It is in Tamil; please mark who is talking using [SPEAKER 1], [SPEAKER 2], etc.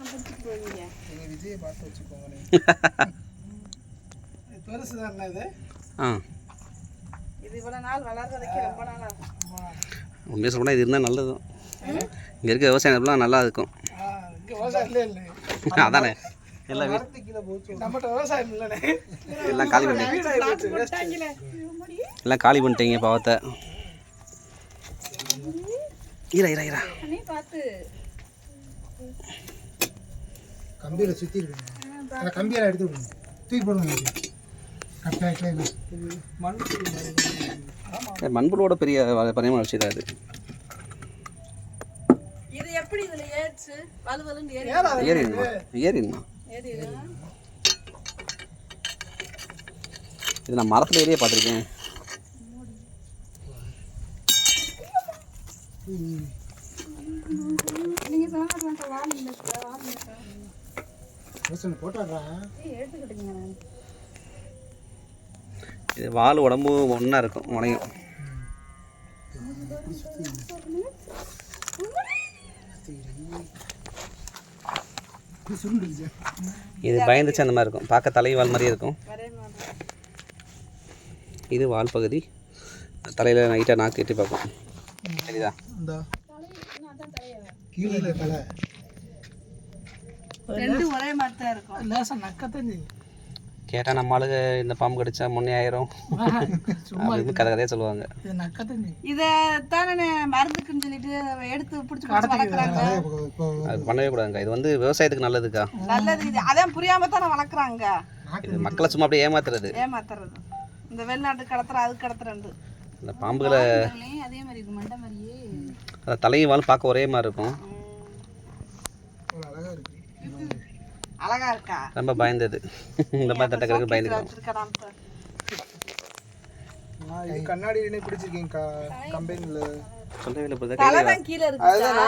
[SPEAKER 1] பிடிச்சிட்டு
[SPEAKER 2] விஜயை பார்த்து வச்சுக்கோங்க இது பெருசு இது
[SPEAKER 3] ஆ.
[SPEAKER 1] இது இவ்வளோ நாள் வளர்றதுக்கு ரொம்ப நாள் ஆகும்
[SPEAKER 3] உண்மையாக சொல்லணும் இது இருந்தால் நல்லது. இங்கே இருக்க விவசாயம் நல்லா இருக்கும். அதானே. எல்லாம் எல்லாம் காலி எல்லாம் காலி பண்ணிட்டீங்க பாவத்தை.
[SPEAKER 1] பார்த்து
[SPEAKER 2] கம்பியில சுத்தி இருக்குங்க அந்த கம்பியெல்லாம் எடுத்து விடுங்க. தூக்கி போடுங்க கரெக்டாக
[SPEAKER 3] பெரிய பரிமாண வளர்ச்சி தான் இது.
[SPEAKER 1] இது எப்படி இதுல ஏறிச்சு? வலுவலுன்னு ஏறி
[SPEAKER 3] ஏறிடணுமா ஏறிடணும்
[SPEAKER 1] ஏறிடும்?
[SPEAKER 3] இது நான் மரத்தில் ஏறியே பார்த்துருக்கேன்.
[SPEAKER 1] நீங்க சொன்ன வால் இல்லை வால் இல்லை
[SPEAKER 2] விவசாயம் போட்டாடுறா
[SPEAKER 1] எடுத்துக்கிட்டீங்க நான்
[SPEAKER 3] இது வால் உடம்பு ஒன்றா இருக்கும் முனையும் இது பயந்துச்சு அந்த மாதிரி இருக்கும். பார்க்க தலை வால் மாதிரியே இருக்கும். இது வால் பகுதி. தலையில் நைட்டாக நாக்கு எட்டி பார்க்கும் சரிதா?
[SPEAKER 2] இந்த. கீழே தலை.
[SPEAKER 1] ரெண்டு ஒரே மாதிரி தான் இருக்கும்.
[SPEAKER 2] லேசா நக்கத்தான் செய்யும்
[SPEAKER 3] கேட்டால் நம்ம ஆளுங்க இந்த பாம்பு கடிச்சா முன்னே ஆயிரும். அப்படின்னு கதை கதையாக சொல்லுவாங்க.
[SPEAKER 2] இது நக்கத்தான் செய்யும்
[SPEAKER 1] இதை தானே மருந்துக்குன்னு சொல்லிட்டு எடுத்து பிடிச்சி வளர்க்குறாங்க.
[SPEAKER 3] அது பண்ணவே கூடாதுங்க. இது வந்து விவசாயத்துக்கு நல்லதுக்கா?
[SPEAKER 1] நல்லது இது அதான் புரியாம தானே வளர்க்குறாங்க.
[SPEAKER 3] இது மக்களை சும்மா அப்படியே ஏமாத்துறது.
[SPEAKER 1] ஏமாத்துறது. இந்த வெளிநாட்டு கடத்துற அது கடத்துறண்டு
[SPEAKER 3] இந்த பாம்புகளை
[SPEAKER 1] அதே மாதிரி இருக்கு மண்டை மாதிரியே.
[SPEAKER 3] அந்த தலையும் வாலும் பார்க்க ஒரே மாதிரி இருக்கும்.
[SPEAKER 2] அழகா இருக்கா?
[SPEAKER 3] ரொம்ப பயந்தது. இந்த மாதிரி தட்டக்கிறதுக்கு பயந்துக்கிறோம்
[SPEAKER 2] கண்ணாடி பிடிச்சிருக்கீங்க கம்பெனியில்
[SPEAKER 3] சொல்லவே இல்லை
[SPEAKER 1] கீழே இருக்கு